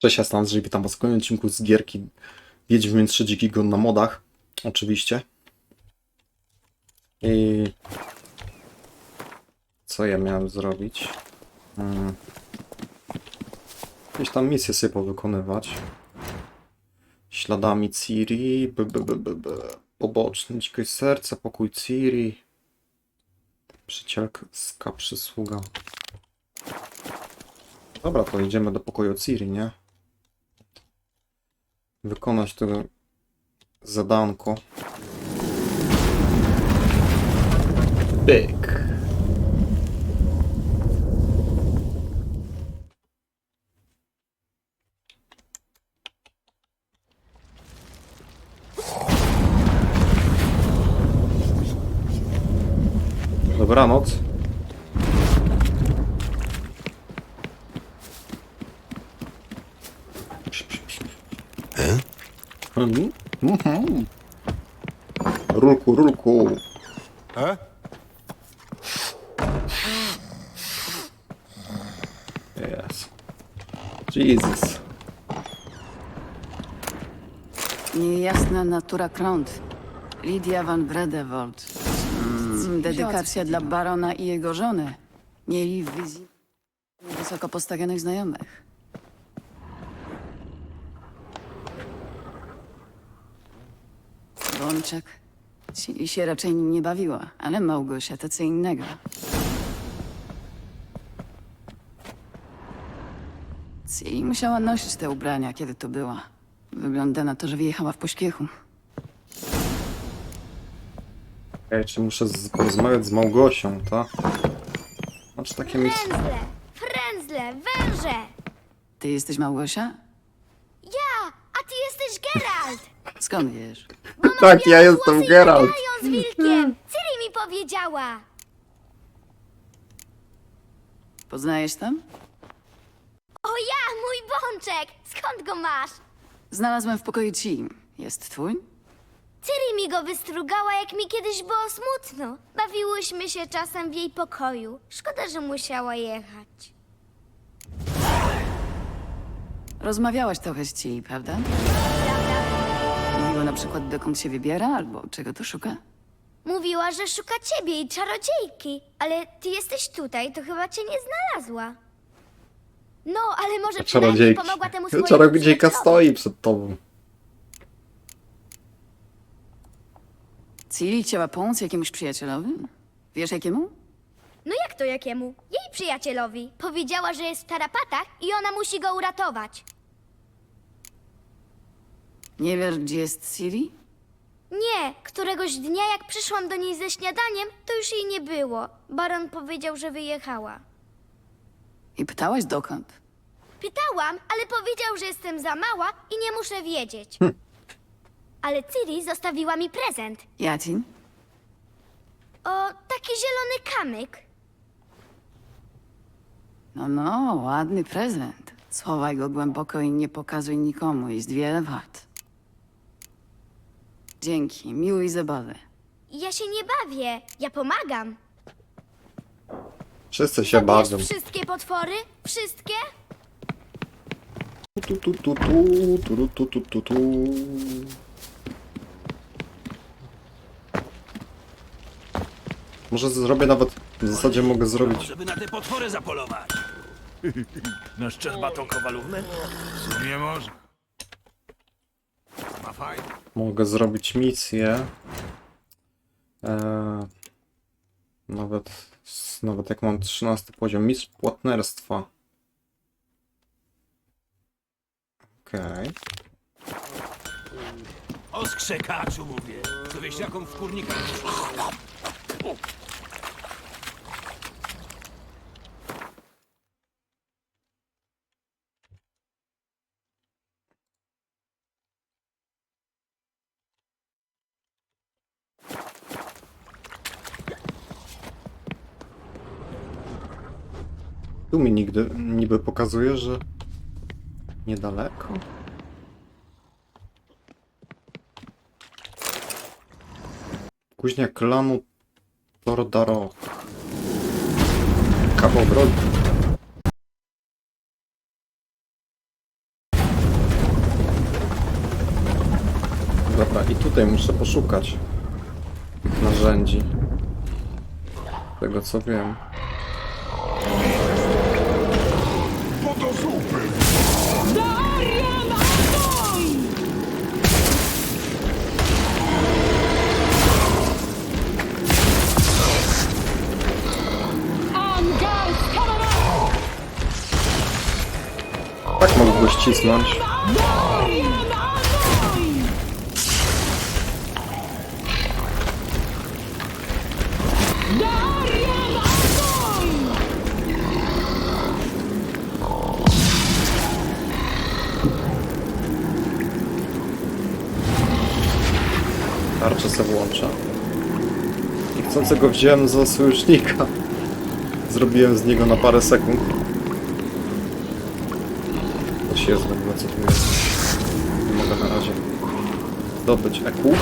Cześć, ja jestem Andrzej, witam was w kolejnym odcinku z gierki Wiedźmin 3 Dziki Gon na modach, oczywiście. I... Co ja miałem zrobić? Hmm. Jakieś tam misje sobie powykonywać. Śladami Ciri, b, b, b, b, b. Poboczny, dzikie serce, pokój Ciri. Przycielska przysługa. Dobra, to idziemy do pokoju Ciri, nie? Wykonać to zadanko. Byk. Yes. Jesus. Niejasna natura krąt. Lidia van Bredewold. Mm, dedykacja dla barona i jego żony. Mieli w wizji wysoko postawionych znajomych. Bączek. Ci się raczej nie bawiła, ale Małgosia to co innego. Ciri musiała nosić te ubrania, kiedy tu była. Wygląda na to, że wyjechała w pośpiechu. Ej, czy muszę z, porozmawiać z Małgosią, ta? Znaczy takie mis... Frędzle, frędzle, węże! Ty jesteś Małgosia? Ja, a ty jesteś Geralt! Skąd wiesz? Bo mam Tak, ja białe jestem włosy i Geralt. z wilkiem! Ciri mi powiedziała! Poznajesz tam? Ja, mój bączek! Skąd go masz? Znalazłem w pokoju ci. Jest twój? Ciri mi go wystrugała, jak mi kiedyś było smutno. Bawiłyśmy się czasem w jej pokoju. Szkoda, że musiała jechać. Rozmawiałaś trochę z ci, prawda? Mówiła na przykład, dokąd się wybiera, albo czego tu szuka? Mówiła, że szuka ciebie i czarodziejki. Ale ty jesteś tutaj, to chyba cię nie znalazła. No, ale może przynajmniej Czarodziejki. pomogła temu swojemu Czarodziejka przyjacielowi. stoi przed tobą. Ciri chciała pomóc jakiemuś przyjacielowi? Wiesz jakiemu? No jak to jakiemu? Jej przyjacielowi. Powiedziała, że jest w tarapatach i ona musi go uratować. Nie wiesz, gdzie jest Ciri? Nie, któregoś dnia jak przyszłam do niej ze śniadaniem, to już jej nie było. Baron powiedział, że wyjechała. I pytałaś dokąd? Pytałam, ale powiedział, że jestem za mała i nie muszę wiedzieć. Ale Ciri zostawiła mi prezent. Jacin? O, taki zielony kamyk. No, no, ładny prezent. Schowaj go głęboko i nie pokazuj nikomu. Jest wiele wart. Dzięki, miłej zabawy. Ja się nie bawię, ja pomagam. Wszyscy się bawią. wszystkie potwory? Wszystkie? Tu, tu, tu, tu, tu, tu, tu, tu, tu. Może zrobię nawet, w zasadzie mogę zrobić, Żeby na te potwory zapolować. Na szczerbatą kowalównę? Sumie może. Ma fajnie. mogę zrobić misję. Eee, nawet, nawet jak mam 13 poziom, mistrz płatnerstwa. Okej. O skrzekaczu mówię. Co wiesz jaką w kurnikach? mi nigdy, niby pokazuje, że niedaleko. Kuźnia klanu Tordaro. Kawał brody. Dobra, i tutaj muszę poszukać narzędzi. Tego co wiem. Go ścisnąć. Tarczę se włączę. Wziąłem za sojusznika. Zrobiłem z niego na parę sekund. Coś jest w ogóle, co tu jest. Nie mogę na razie zdobyć EQ.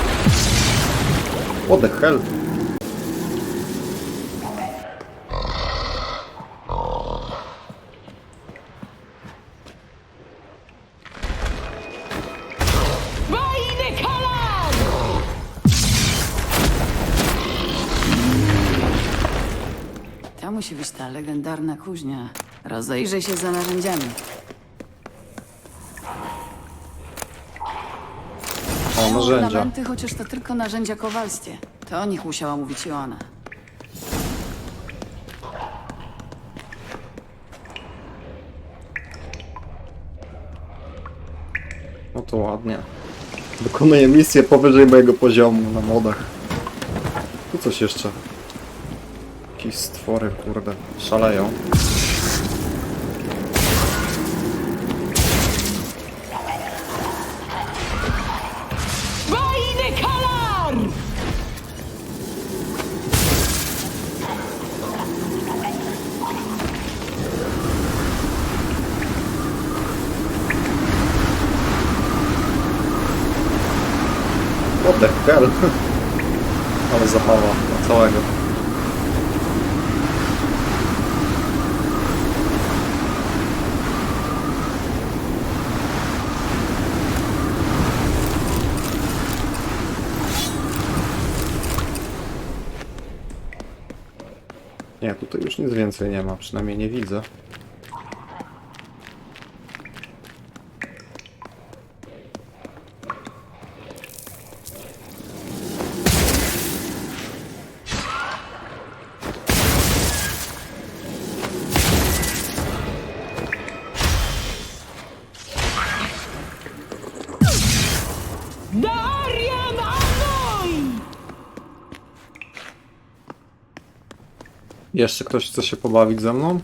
What the hell? To musi być ta legendarna kuźnia. Rozejrzyj się za narzędziami. O, narzędzia. Ornamenty, chociaż to tylko narzędzia kowalskie. To o nich musiała mówić Joanna. No to ładnie. Wykonuję misję powyżej mojego poziomu na modach. Tu coś jeszcze. Jakieś stwory, kurde, szaleją. Hell? Ale zabawa na całego. Nie, tutaj już nic więcej nie ma, przynajmniej nie widzę. Jeszcze ktoś chce się pobawić ze mną?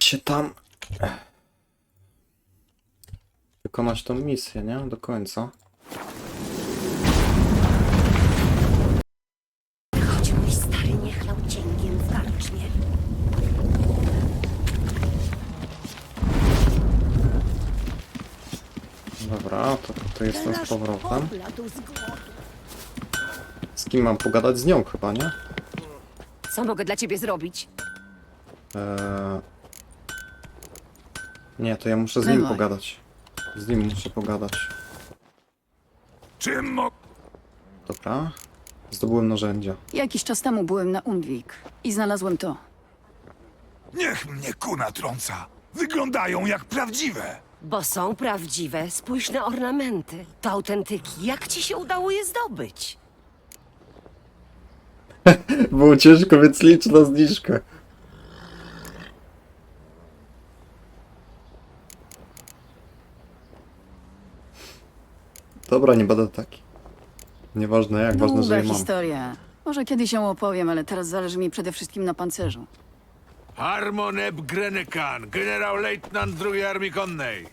Się tam... Wykonać tą misję, nie? Do końca. Choć mój stary nie chlał cięgiem w karczmie. Dobra, to tutaj jestem z powrotem. pobladł z głodu. Z kim mam pogadać? Z nią chyba, nie? Co mogę dla ciebie zrobić? Eee... Nie, to ja muszę z nim Bywaj. pogadać. Z nim muszę pogadać. Czym mo... Dobra. Zdobyłem narzędzia. Jakiś czas temu byłem na Undwik i znalazłem to. Niech mnie kuna trąca. Wyglądają jak prawdziwe. Bo są prawdziwe. Spójrz na ornamenty. To autentyki. Jak ci się udało je zdobyć? Było ciężko, więc licz na zniżkę. Dobra, nie będę taki. Nieważne jak, ważne, że Długa je mam. historia. Może kiedyś ją opowiem, ale teraz zależy mi przede wszystkim na pancerzu. Harmon Eb Grenekan, generał-lejtnant drugiej Armii Konnej.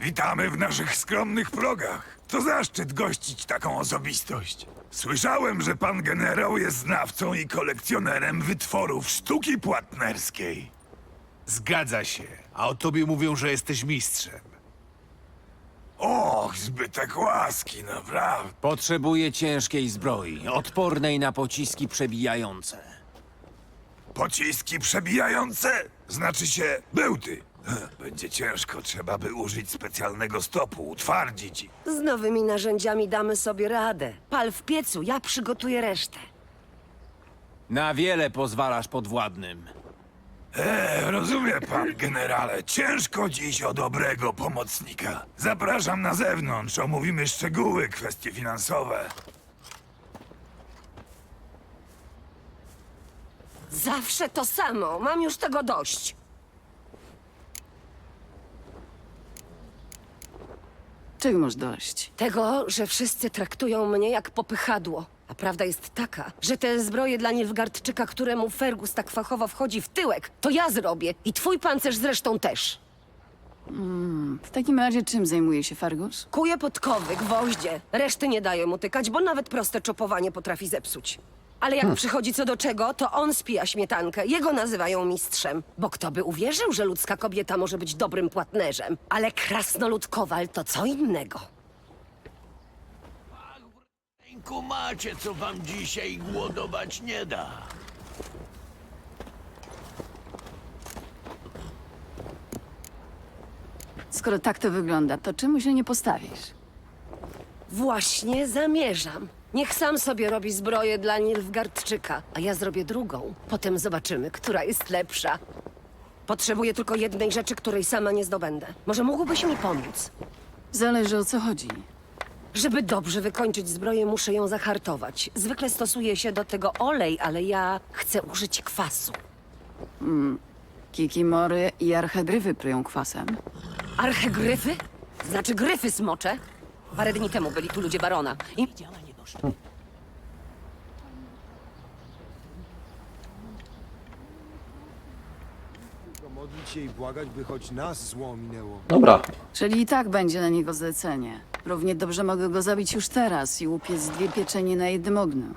Witamy w naszych skromnych progach. To zaszczyt gościć taką osobistość. Słyszałem, że pan generał jest znawcą i kolekcjonerem wytworów sztuki płatnerskiej. Zgadza się, a o tobie mówią, że jesteś mistrzem. Och, zbytek łaski, naprawdę. Potrzebuję ciężkiej zbroi, odpornej na pociski przebijające. Pociski przebijające? Znaczy się bełty. Będzie ciężko, trzeba by użyć specjalnego stopu, utwardzić. Z nowymi narzędziami damy sobie radę. Pal w piecu, ja przygotuję resztę. Na wiele pozwalasz podwładnym. E, rozumie pan, generale, ciężko dziś o dobrego pomocnika. Zapraszam na zewnątrz, omówimy szczegóły, kwestie finansowe. Zawsze to samo, mam już tego dość. Czego masz dość? Tego, że wszyscy traktują mnie jak popychadło. A prawda jest taka, że te zbroje dla Nilfgaardczyka, któremu Fergus tak fachowo wchodzi w tyłek, to ja zrobię. I twój pancerz zresztą też. W takim razie czym zajmuje się Fargus? Kuje podkowy, gwoździe. Reszty nie daje mu tykać, bo nawet proste czopowanie potrafi zepsuć. Ale jak przychodzi co do czego, to on spija śmietankę. Jego nazywają mistrzem. Bo kto by uwierzył, że ludzka kobieta może być dobrym płatnerzem? Ale krasnolud kowal to co innego. Kumacie, co wam dzisiaj głodować nie da. Skoro tak to wygląda, to czemu się nie postawisz? Właśnie zamierzam. Niech sam sobie robi zbroję dla Nilfgaardczyka, a ja zrobię drugą. Potem zobaczymy, która jest lepsza. Potrzebuję tylko jednej rzeczy, której sama nie zdobędę. Może mógłbyś mi pomóc? Zależy o co chodzi. Żeby dobrze wykończyć zbroję, muszę ją zahartować. Zwykle stosuje się do tego olej, ale ja chcę użyć kwasu. Kikimory i archegryfy pryją kwasem. Archegryfy? Znaczy gryfy smocze? Parę dni temu byli tu ludzie barona i... Tylko modlić się i błagać, by choć nas zło minęło. Dobra, Czyli i tak będzie na niego zlecenie. Równie dobrze mogę go zabić już teraz i upiec dwie pieczenie na jednym ogniu.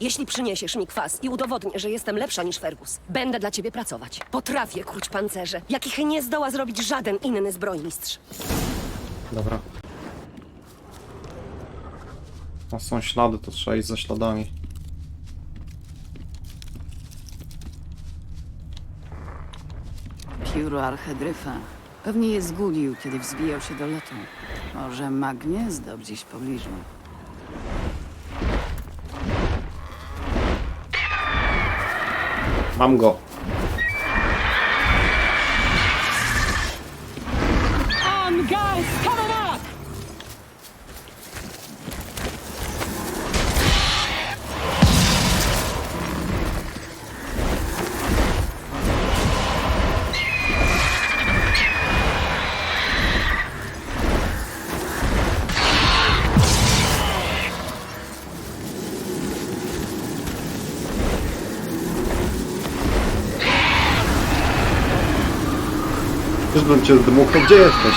Jeśli przyniesiesz mi kwas i udowodnię, że jestem lepsza niż Fergus, będę dla ciebie pracować. Potrafię kłuć pancerze, jakich nie zdoła zrobić żaden inny zbrojmistrz. dobra. No są ślady, to trzeba iść za śladami. Pióro archegryfa. Pewnie je zgulił, kiedy wzbijał się do lotu. Może ma gniazdo gdzieś w pobliżu. Mam go. Bym cię zdmuchnął. Gdzie jesteś?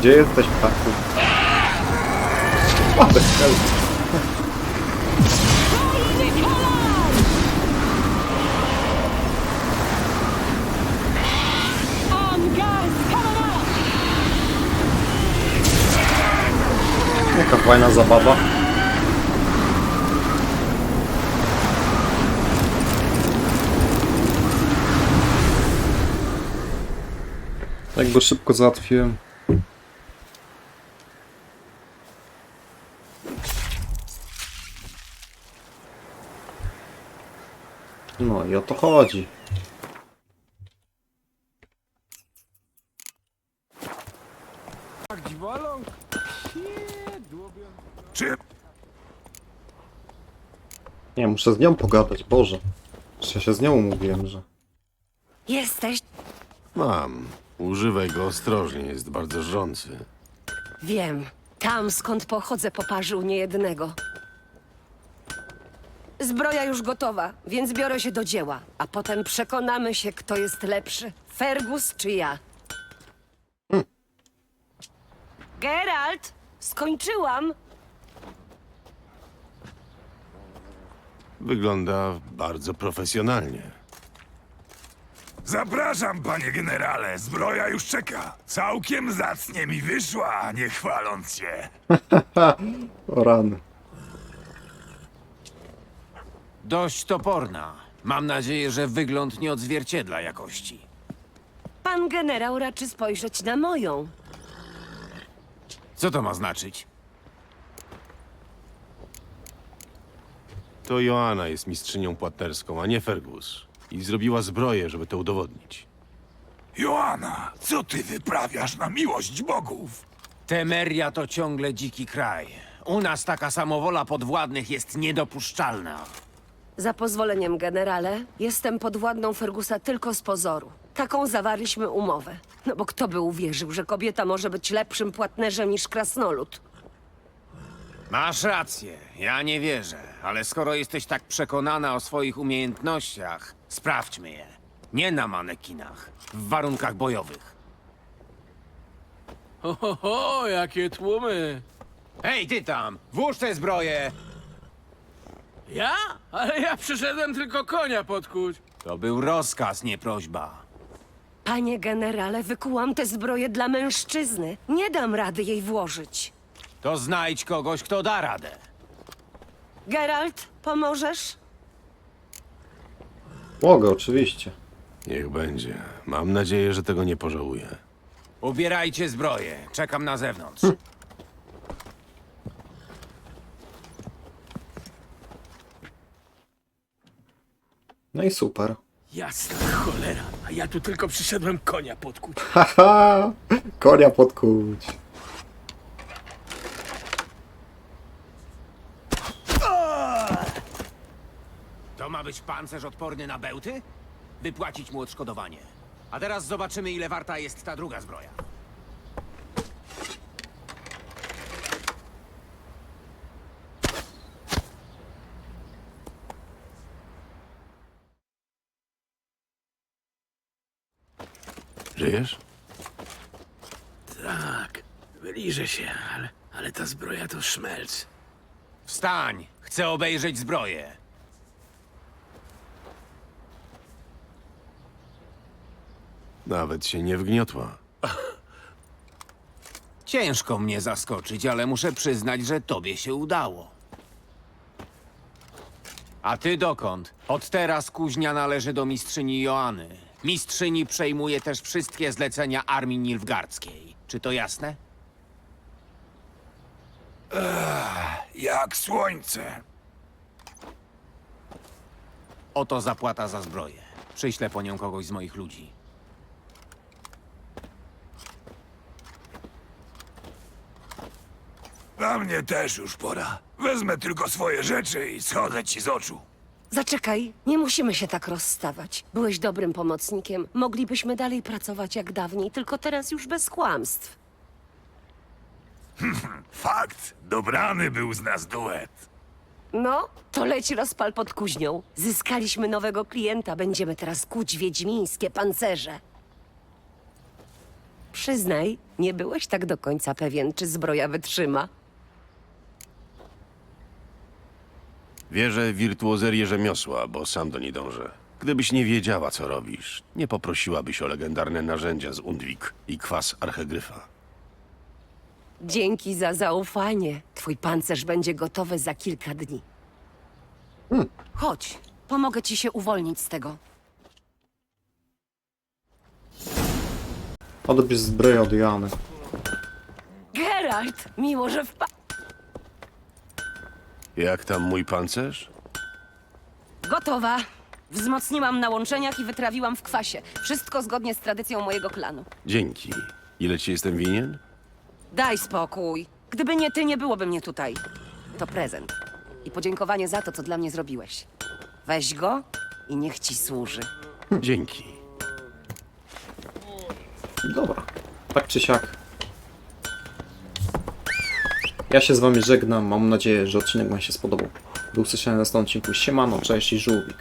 Gdzie jesteś, ptaku? O, bez helki. Jaka fajna zabawa. Jak go szybko załatwiłem. No i o to chodzi. Tak Nie, muszę z nią pogadać, Boże. Jeszcze się z nią umówiłem, że... Jesteś? Mam. Używaj go ostrożnie, jest bardzo żrący. Wiem. Tam, skąd pochodzę, poparzył niejednego. Zbroja już gotowa, więc biorę się do dzieła, a potem przekonamy się, kto jest lepszy. Fergus czy ja. Geralt, skończyłam. Wygląda bardzo profesjonalnie. Zapraszam, panie generale, zbroja już czeka. Całkiem zacnie mi wyszła, nie chwaląc się. O rany. Dość toporna. Mam nadzieję, że wygląd nie odzwierciedla jakości. Pan generał raczy spojrzeć na moją. Co to ma znaczyć? To Joanna jest mistrzynią płatnerską, a nie Fergus. I zrobiła zbroję, żeby to udowodnić. Joanna, co ty wyprawiasz na miłość bogów? Temeria to ciągle dziki kraj. U nas taka samowola podwładnych jest niedopuszczalna. Za pozwoleniem, generale, jestem podwładną Fergusa tylko z pozoru. Taką zawarliśmy umowę. No bo kto by uwierzył, że kobieta może być lepszym płatnerzem niż krasnolud? Masz rację, ja nie wierzę, ale skoro jesteś tak przekonana o swoich umiejętnościach, sprawdźmy je. Nie na manekinach, w warunkach bojowych. Ho, ho, ho, jakie tłumy! Hej, ty tam! Włóż tę zbroję! Ja? Ale ja przyszedłem tylko konia podkuć. To był rozkaz, nie prośba. Panie generale, wykułam tę zbroję dla mężczyzny. Nie dam rady jej włożyć. To znajdź kogoś, kto da radę. Geralt, pomożesz? Mogę, oczywiście. Niech będzie. Mam nadzieję, że tego nie pożałuję. Ubierajcie zbroję, czekam na zewnątrz. No i super. Jasna cholera, a ja tu tylko przyszedłem konia podkuć. Haha! Konia podkuć. To ma być pancerz odporny na bełty? Wypłacić mu odszkodowanie. A teraz zobaczymy, ile warta jest ta druga zbroja. Żyjesz? Tak, wyliżę się, ale, ale ta zbroja to szmelc. Wstań! Chcę obejrzeć zbroję. Nawet się nie wgniotła. Ciężko mnie zaskoczyć, ale muszę przyznać, że tobie się udało. A ty dokąd? Od teraz kuźnia należy do mistrzyni Joanny. Mistrzyni przejmuje też wszystkie zlecenia armii nilfgardzkiej. Czy to jasne? Jak słońce. Oto zapłata za zbroję. Przyślę po nią kogoś z moich ludzi. Dla mnie też już pora. Wezmę tylko swoje rzeczy i schodzę ci z oczu. Zaczekaj, nie musimy się tak rozstawać. Byłeś dobrym pomocnikiem. Moglibyśmy dalej pracować jak dawniej, tylko teraz już bez kłamstw. Fakt, dobrany był z nas duet. No, to leć rozpal pod kuźnią. Zyskaliśmy nowego klienta, będziemy teraz kuć wiedźmińskie pancerze. Przyznaj, nie byłeś tak do końca pewien, czy zbroja wytrzyma. Wierzę w wirtuozerię rzemiosła, bo sam do niej dążę. Gdybyś nie wiedziała, co robisz, nie poprosiłabyś o legendarne narzędzia z Undwik i kwas archegryfa. Dzięki za zaufanie. Twój pancerz będzie gotowy za kilka dni. Chodź, pomogę ci się uwolnić z tego. Odbierz zbroję od Joanny. Geralt, miło, że wpa... Jak tam mój pancerz? Gotowa. Wzmocniłam na łączeniach i wytrawiłam w kwasie. Wszystko zgodnie z tradycją mojego klanu. Dzięki. Ile ci jestem winien? Daj spokój. Gdyby nie ty, nie byłoby mnie tutaj. To prezent. I podziękowanie za to, co dla mnie zrobiłeś. Weź go i niech ci służy. Dzięki. Dobra. Tak czy siak. Ja się z wami żegnam. Mam nadzieję, że odcinek wam się spodobał. Do usłyszenia na następnym odcinku. Siemano, cześć i żółwik.